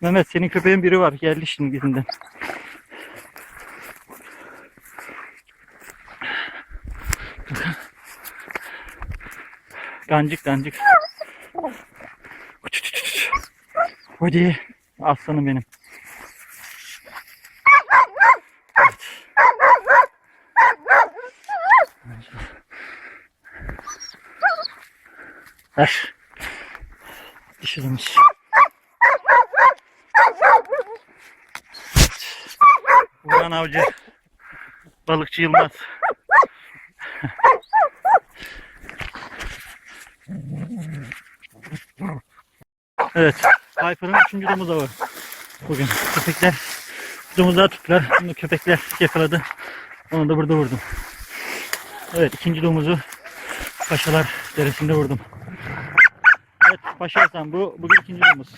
Mehmet senin köpeğin biri var. Geldi şimdi izinden. Gancık gancık. Hadi aslanım benim. Ver. Düşürmüş. Hasan Avcı. Balıkçı Yılmaz. evet. Piper'ın üçüncü domuza var. Bugün köpekler domuzlar tuttular. Bunu köpekler yakaladı. Onu da burada vurdum. Evet ikinci domuzu Paşalar Deresi'nde vurdum. Evet Paşa Hasan bu bugün ikinci domuz.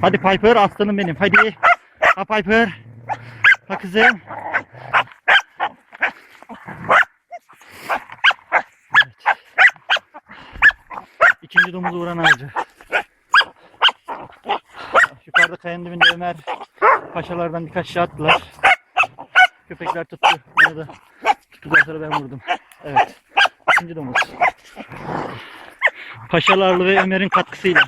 Hadi Piper aslanım benim hadi. Ha Piper. Ha kızım. İkinci domuzu vuran avcı. Yukarıda kayanın dibinde Ömer paşalardan birkaç şey attılar. Köpekler tuttu. Buna da tuttuktan sonra ben vurdum. Evet. İkinci domuz. Paşalarlı ve Ömer'in katkısıyla.